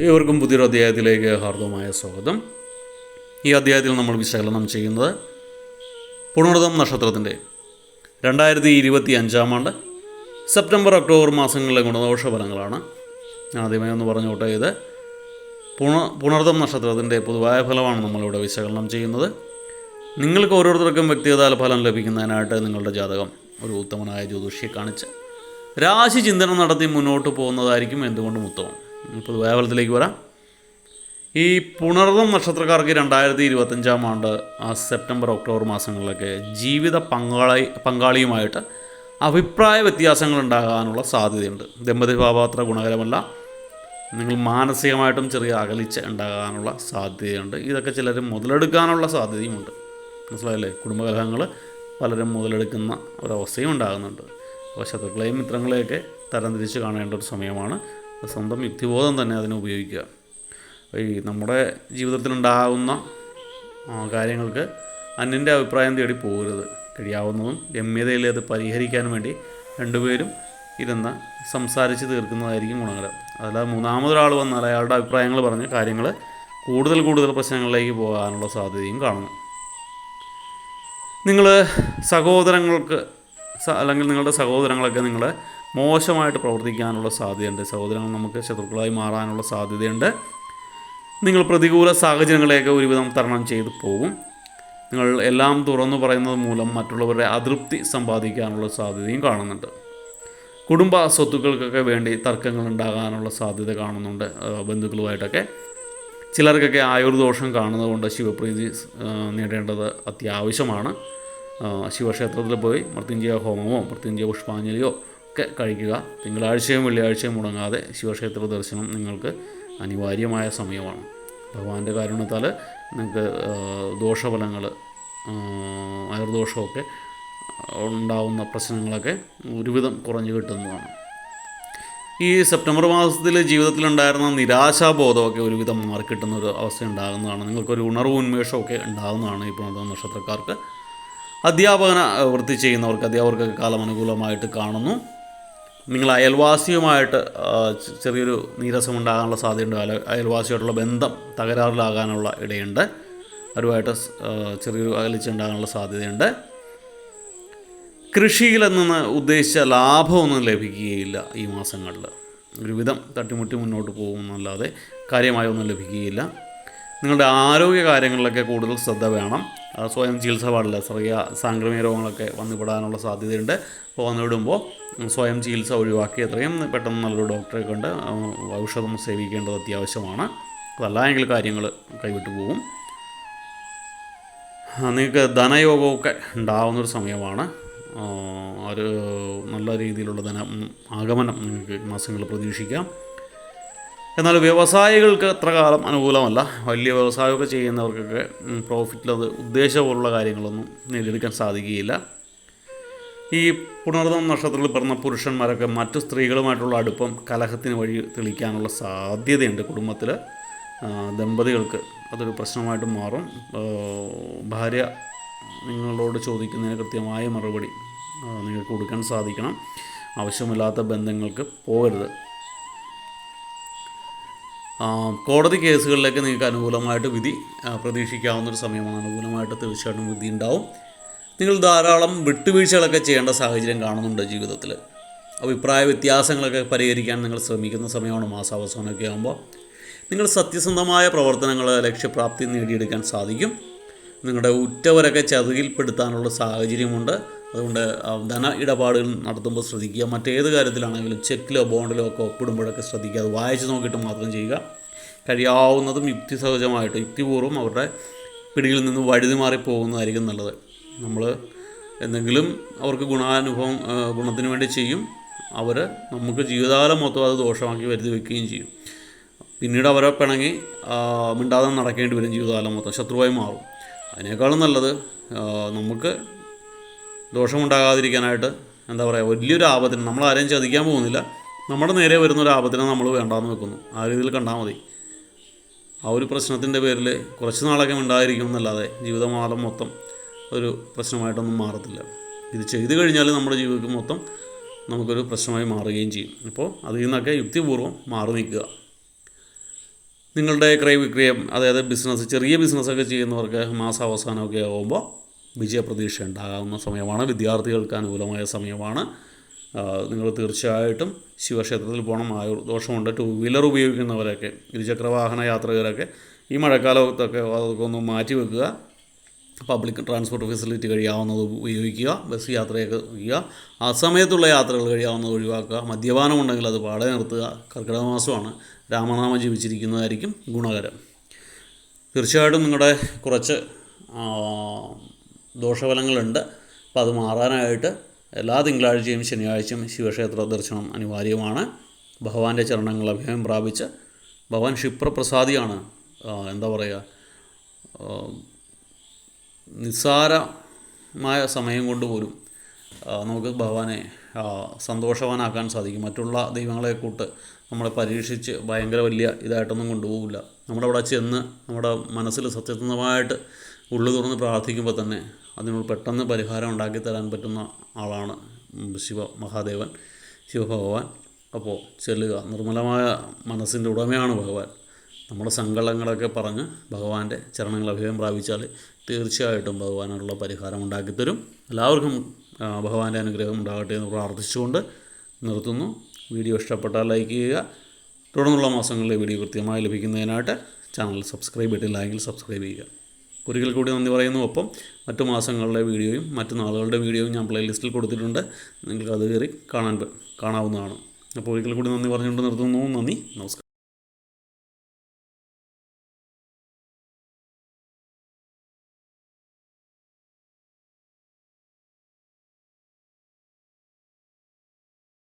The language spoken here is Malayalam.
ഏവർക്കും പുതിയൊരു അധ്യായത്തിലേക്ക് ഹാർദവമായ സ്വാഗതം. ഈ അധ്യായത്തിൽ നമ്മൾ വിശകലനം ചെയ്യുന്നത് പുണർതം നക്ഷത്രത്തിന്റെ രണ്ടായിരത്തി ഇരുപത്തി അഞ്ചാം ആണ്ട് സെപ്റ്റംബർ ഒക്ടോബർ മാസങ്ങളിലെ ഗുണദോഷ ഫലങ്ങളാണ് ആദ്യമേ ഒന്ന് പറഞ്ഞോട്ടെ ഇത് പുണ പുണർതം നക്ഷത്രത്തിന്റെ പൊതുവായ ഫലമാണ് നമ്മളിവിടെ വിശകലനം ചെയ്യുന്നത്. നിങ്ങൾക്ക് ഓരോരുത്തർക്കും വ്യക്തിഗത ഫലം ലഭിക്കുന്നതിനായിട്ട് നിങ്ങളുടെ ജാതകം ഒരു ഉത്തമനായ ജ്യോതിഷിയെ കാണിച്ച് രാശി ചിന്തനം നടത്തി മുന്നോട്ട് പോകുന്നതായിരിക്കും എന്തുകൊണ്ടും ഉത്തമം. പൊതുവായ ഫലത്തിലേക്ക് വരാം. ഈ പുണർതം നക്ഷത്രക്കാർക്ക് രണ്ടായിരത്തി ഇരുപത്തഞ്ചാം ആണ്ട് സെപ്റ്റംബർ ഒക്ടോബർ മാസങ്ങളിലൊക്കെ ജീവിത പങ്കാളി പങ്കാളിയുമായിട്ട് അഭിപ്രായ വ്യത്യാസങ്ങൾ ഉണ്ടാകാനുള്ള സാധ്യതയുണ്ട്. ദമ്പതി ഭാവാത്ര ഗുണകരമല്ല. നിങ്ങൾ മാനസികമായിട്ടും ചെറിയ അകലിച്ച ഉണ്ടാകാനുള്ള സാധ്യതയുണ്ട്. ഇതൊക്കെ ചിലർ മുതലെടുക്കാനുള്ള സാധ്യതയുമുണ്ട്. മനസ്സിലായല്ലേ? കുടുംബകലഹങ്ങൾ പലരും മുതലെടുക്കുന്ന ഒരവസ്ഥയും ഉണ്ടാകുന്നുണ്ട്. അപ്പോൾ ശത്രുക്കളെയും മിത്രങ്ങളെയൊക്കെ തരംതിരിച്ച് കാണേണ്ട ഒരു സമയമാണ്. സ്വന്തം യുക്തിബോധം തന്നെ അതിനെ ഉപയോഗിക്കുക. ഈ നമ്മുടെ ജീവിതത്തിലുണ്ടാകുന്ന കാര്യങ്ങൾക്ക് അന്യന്റെ അഭിപ്രായം തേടി പോകരുത്. കഴിയാവുന്നതും രമ്യതയിൽ അത് പരിഹരിക്കാൻ വേണ്ടി രണ്ടുപേരും ഇരുന്ന് സംസാരിച്ച് തീർക്കുന്നതായിരിക്കും ഗുണകരം. അതല്ലാതെ മൂന്നാമതൊരാൾ വന്നാൽ അയാളുടെ അഭിപ്രായങ്ങൾ പറഞ്ഞ് കാര്യങ്ങൾ കൂടുതൽ കൂടുതൽ പ്രശ്നങ്ങളിലേക്ക് പോകാനുള്ള സാധ്യതയും കാണുന്നു. നിങ്ങൾ സഹോദരങ്ങൾക്ക് അല്ലെങ്കിൽ നിങ്ങളുടെ സഹോദരങ്ങളൊക്കെ നിങ്ങളെ മോശമായിട്ട് പ്രവർത്തിക്കാനുള്ള സാധ്യതയുണ്ട്. സഹോദരങ്ങൾ നമുക്ക് ശത്രുക്കളായി മാറാനുള്ള സാധ്യതയുണ്ട്. നിങ്ങൾ പ്രതികൂല സാഹചര്യങ്ങളെയൊക്കെ ഒരുവിധം തരണം ചെയ്തു പോകും. നിങ്ങൾ എല്ലാം തുറന്നു പറയുന്നത് മൂലം മറ്റുള്ളവരുടെ അതൃപ്തി സമ്പാദിക്കാനുള്ള സാധ്യതയും കാണുന്നുണ്ട്. കുടുംബ സ്വത്തുക്കൾക്കൊക്കെ വേണ്ടി തർക്കങ്ങൾ ഉണ്ടാകാനുള്ള സാധ്യത കാണുന്നുണ്ട് ബന്ധുക്കളുമായിട്ടൊക്കെ. ചിലർക്കൊക്കെ ആയുർദോഷം കാണുന്നതുകൊണ്ട് ശിവപ്രീതി നേടേണ്ടത് അത്യാവശ്യമാണ്. ശിവക്ഷേത്രത്തിൽ പോയി മൃത്യുഞ്ജയ ഹോമമോ മൃത്യുഞ്ജയ പുഷ്പാഞ്ജലിയോ ഒക്കെ കഴിക്കുക. തിങ്കളാഴ്ചയും വെള്ളിയാഴ്ചയും മുടങ്ങാതെ ശിവക്ഷേത്ര ദർശനം നിങ്ങൾക്ക് അനിവാര്യമായ സമയമാണ്. ഭഗവാന്റെ കാരുണ്യത്താൽ നിങ്ങൾക്ക് ദോഷഫലങ്ങൾ അയർദോഷമൊക്കെ ഉണ്ടാവുന്ന പ്രശ്നങ്ങളൊക്കെ ഒരുവിധം കുറഞ്ഞു കിട്ടുന്നതാണ്. ഈ സെപ്റ്റംബർ മാസത്തിൽ ജീവിതത്തിലുണ്ടായിരുന്ന നിരാശാബോധമൊക്കെ ഒരുവിധം മാറിക്കിട്ടുന്ന ഒരു അവസ്ഥ ഉണ്ടാകുന്നതാണ്. നിങ്ങൾക്കൊരു ഉണർവ് ഉന്മേഷമൊക്കെ ഉണ്ടാകുന്നതാണ് ഈ പ്രണത നക്ഷത്രക്കാർക്ക്. അധ്യാപകന വൃത്തി ചെയ്യുന്നവർക്ക് അധ്യാപകർക്കൊക്കെ കാലം അനുകൂലമായിട്ട് കാണുന്നു. നിങ്ങൾ അയൽവാസിയുമായിട്ട് ചെറിയൊരു നീരസം ഉണ്ടാകാനുള്ള സാധ്യതയുണ്ട്. അയൽ അയൽവാസിയായിട്ടുള്ള ബന്ധം തകരാറിലാകാനുള്ള ഇടയുണ്ട്. അവരുമായിട്ട് ചെറിയൊരു അകലിച്ചുണ്ടാകാനുള്ള സാധ്യതയുണ്ട്. കൃഷിയിൽ നിന്ന് ഉദ്ദേശിച്ച ലാഭമൊന്നും ലഭിക്കുകയില്ല ഈ മാസങ്ങളിൽ. ഒരുവിധം തട്ടിമുട്ടി മുന്നോട്ട് പോകുമെന്നല്ലാതെ കാര്യമായൊന്നും ലഭിക്കുകയില്ല. നിങ്ങളുടെ ആരോഗ്യ കാര്യങ്ങളിലൊക്കെ കൂടുതൽ ശ്രദ്ധ വേണം. സ്വയം ചികിത്സ പാടില്ല. ചെറിയ സാംക്രമിക രോഗങ്ങളൊക്കെ വന്നുപെടാനുള്ള സാധ്യതയുണ്ട്. അപ്പോൾ വന്നുവിടുമ്പോൾ സ്വയം ചികിത്സ ഒഴിവാക്കി എത്രയും പെട്ടെന്ന് നല്ലൊരു ഡോക്ടറെ കണ്ട് ഔഷധം സേവിക്കേണ്ടത് അത്യാവശ്യമാണ്. അതല്ല എങ്കിൽ കാര്യങ്ങൾ കൈവിട്ടു പോകും നിങ്ങൾക്ക് ധനയോഗമൊക്കെ ഉണ്ടാവുന്നൊരു സമയമാണ്. ഒരു നല്ല രീതിയിലുള്ള ധനം ആഗമനം നിങ്ങൾക്ക് മാസങ്ങൾ പ്രതീക്ഷിക്കാം. എന്നാൽ വ്യവസായികൾക്ക് അത്ര കാലം അനുകൂലമല്ല. വലിയ വ്യവസായമൊക്കെ ചെയ്യുന്നവർക്കൊക്കെ പ്രോഫിറ്റിലത് ഉദ്ദേശപൂർവമുള്ള കാര്യങ്ങളൊന്നും നേടിയെടുക്കാൻ സാധിക്കുകയില്ല. ഈ പുണർദം നക്ഷത്രത്തിൽ പിറന്ന പുരുഷന്മാരൊക്കെ മറ്റു സ്ത്രീകളുമായിട്ടുള്ള അടുപ്പം കലഹത്തിന് വഴി തെളിക്കാനുള്ള സാധ്യതയുണ്ട് കുടുംബത്തിൽ ദമ്പതികൾക്ക് അതൊരു പ്രശ്നമായിട്ട് മാറും. ഭാര്യ നിങ്ങളോട് ചോദിക്കുന്നതിന് കൃത്യമായ മറുപടി നിങ്ങൾക്ക് കൊടുക്കാൻ സാധിക്കണം. ആവശ്യമില്ലാത്ത ബന്ധങ്ങൾക്ക് പോകരുത്. കോടതി കേസുകളിലേക്ക് നിങ്ങൾക്ക് അനുകൂലമായിട്ട് വിധി പ്രതീക്ഷിക്കാവുന്ന പ്രതീക്ഷിക്കാവുന്നൊരു സമയമാണ്. അനുകൂലമായിട്ട് തീർച്ചയായിട്ടും വിധി ഉണ്ടാവും. നിങ്ങൾ ധാരാളം വിട്ടുവീഴ്ചകളൊക്കെ ചെയ്യേണ്ട സാഹചര്യം കാണുന്നുണ്ട് ജീവിതത്തിൽ അഭിപ്രായ വ്യത്യാസങ്ങളൊക്കെ പരിഹരിക്കാൻ നിങ്ങൾ ശ്രമിക്കുന്ന സമയമാണ് മാസാവസാനമൊക്കെ ആകുമ്പോൾ നിങ്ങൾ സത്യസന്ധമായ പ്രവർത്തനങ്ങൾ ലക്ഷ്യപ്രാപ്തി നേടിയെടുക്കാൻ സാധിക്കും. നിങ്ങളുടെ ഉറ്റവരൊക്കെ ചതുകിൽപ്പെടുത്താനുള്ള സാഹചര്യമുണ്ട്. അതുകൊണ്ട് ധന ഇടപാടുകൾ നടത്തുമ്പോൾ ശ്രദ്ധിക്കുക. മറ്റേത് കാര്യത്തിലാണെങ്കിലും ചെക്കിലോ ബോണ്ടിലോ ഒക്കെ ഒപ്പിടുമ്പോഴൊക്കെ ശ്രദ്ധിക്കുക. അത് വായിച്ച് നോക്കിയിട്ട് മാത്രം ചെയ്യുക. കഴിയാവുന്നതും യുക്തിസഹജമായിട്ട് യുക്തിപൂർവം അവരുടെ പിടിയിൽ നിന്ന് വഴുതി മാറി പോകുന്നതായിരിക്കും നല്ലത്. നമ്മൾ എന്തെങ്കിലും അവർക്ക് ഗുണാനുഭവം ഗുണത്തിന് വേണ്ടി ചെയ്യും. അവർ നമുക്ക് ജീവിതകാലം മൊത്തം അത് ദോഷമാക്കി വരുത്തി വെക്കുകയും ചെയ്യും. പിന്നീട് അവരെ പിണങ്ങി മിണ്ടാതെ നടക്കേണ്ടി വരും ജീവിതകാലം മൊത്തം. ശത്രുവായി മാറും. അതിനേക്കാളും നല്ലത് നമുക്ക് ദോഷമുണ്ടാകാതിരിക്കാനായിട്ട് എന്താ പറയുക വലിയൊരു ആപത്തിന് നമ്മൾ ആരെയും ചതിക്കാൻ പോകുന്നില്ല. നമ്മുടെ നേരെ വരുന്ന ഒരു ആപത്തിനെ നമ്മൾ വേണ്ടാന്ന് വെക്കുന്നു. ആ രീതിയിൽ കണ്ടാൽ മതി. ആ ഒരു പ്രശ്നത്തിന്റെ പേരിൽ കുറച്ച് നാളൊക്കെ ഉണ്ടായിരിക്കും എന്നല്ലാതെ ജീവിതമാലം മൊത്തം ഒരു പ്രശ്നമായിട്ടൊന്നും മാറത്തില്ല. ഇത് ചെയ്തു കഴിഞ്ഞാൽ നമ്മുടെ ജീവിതത്തിൽ മൊത്തം നമുക്കൊരു പ്രശ്നമായി മാറുകയും ചെയ്യും. അപ്പോൾ അതിൽ നിന്നൊക്കെ യുക്തിപൂർവം മാറി നിൽക്കുക. നിങ്ങളുടെ ക്രയവിക്രയം അതായത് ബിസിനസ് ചെറിയ ബിസിനസ്സൊക്കെ ചെയ്യുന്നവർക്ക് മാസാവസാനമൊക്കെ ആകുമ്പോൾ വിജയപ്രതീക്ഷ ഉണ്ടാകാവുന്ന സമയമാണ്. വിദ്യാർത്ഥികൾക്ക് അനുകൂലമായ സമയമാണ്. നിങ്ങൾ തീർച്ചയായിട്ടും ശിവക്ഷേത്രത്തിൽ പോകണം. ആയുർദോഷമുണ്ട് ടു വീലർ ഉപയോഗിക്കുന്നവരൊക്കെ ഇരുചക്രവാഹന യാത്രികരൊക്കെ ഈ മഴക്കാലത്തൊക്കെ അതൊക്കെ ഒന്ന് മാറ്റി വെക്കുക. പബ്ലിക് ട്രാൻസ്പോർട്ട് ഫെസിലിറ്റി കഴിയാവുന്നത് ഉപയോഗിക്കുക. ബസ് യാത്രയൊക്കെ ചെയ്യുക. ആ സമയത്തുള്ള യാത്രകൾ കഴിയാവുന്നത് ഒഴിവാക്കുക. മദ്യപാനം ഉണ്ടെങ്കിൽ അത് പാടെ നിർത്തുക. കർക്കിടക മാസമാണ്. രാമനാമം ജീവിച്ചിരിക്കുന്നതായിരിക്കും ഗുണകരം. തീർച്ചയായിട്ടും നിങ്ങളുടെ കുറച്ച് ദോഷഫലങ്ങളുണ്ട്. അപ്പോൾ അത് മാറാനായിട്ട് എല്ലാ തിങ്കളാഴ്ചയും ശനിയാഴ്ചയും ശിവക്ഷേത്ര ദർശനം അനിവാര്യമാണ്. ഭഗവാന്റെ ചരണങ്ങൾ അഭയം പ്രാപിച്ച് ഭഗവാൻ ക്ഷിപ്രപ്രസാദിയാണ്. എന്താ പറയുക നിസ്സാരമായ സമയം കൊണ്ട് പോലും നമുക്ക് ഭഗവാനെ സന്തോഷവാനാക്കാൻ സാധിക്കും. മറ്റുള്ള ദൈവങ്ങളെ കൂട്ട് നമ്മളെ പരീക്ഷിച്ച് ഭയങ്കര വലിയ ഇതായിട്ടൊന്നും കൊണ്ടുപോകില്ല. നമ്മുടെ അവിടെ ചെന്ന് നമ്മുടെ മനസ്സിൽ സത്യസന്ധമായിട്ട് ഉള്ളു തുറന്ന് പ്രാർത്ഥിക്കുമ്പോൾ തന്നെ അതിനോട് പെട്ടെന്ന് പരിഹാരം ഉണ്ടാക്കി തരാൻ പറ്റുന്ന ആളാണ് ശിവ മഹാദേവൻ ശിവഭഗവാൻ അപ്പോൾ ചെല്ലുക. നിർമ്മലമായ മനസ്സിന്റെ ഉടമയാണ് ഭഗവാൻ. നമ്മുടെ സങ്കടങ്ങളൊക്കെ പറഞ്ഞ് ഭഗവാന്റെ ചരണങ്ങൾ അഭയം പ്രാപിച്ചാൽ തീർച്ചയായിട്ടും ഭഗവാനുള്ള പരിഹാരം ഉണ്ടാക്കിത്തരും എല്ലാവർക്കും ഭഗവാന്റെ അനുഗ്രഹം ഉണ്ടാകട്ടെ എന്ന് പ്രാർത്ഥിച്ചുകൊണ്ട് നിർത്തുന്നു. വീഡിയോ ഇഷ്ടപ്പെട്ടാൽ ലൈക്ക് ചെയ്യുക. തുടർന്നുള്ള മാസങ്ങളിലെ വീഡിയോ കൃത്യമായി ലഭിക്കുന്നതിനായിട്ട് ചാനൽ സബ്സ്ക്രൈബ് ചെയ്തിട്ടില്ല എങ്കിൽ സബ്സ്ക്രൈബ് ചെയ്യുക. ഒരിക്കൽ കൂടി നന്ദി പറയുന്നു. ഒപ്പം മറ്റു മാസങ്ങളുടെ വീഡിയോയും മറ്റു നാളുകളുടെ വീഡിയോയും ഞാൻ പ്ലേലിസ്റ്റിൽ കൊടുത്തിട്ടുണ്ട്. നിങ്ങൾക്ക് അത് കയറി കാണാൻ കാണാവുന്നതാണ്. അപ്പോൾ ഒരിക്കൽ കൂടി നന്ദി പറഞ്ഞുകൊണ്ട് നിർത്തുന്നു. നന്ദി. നമസ്കാരം.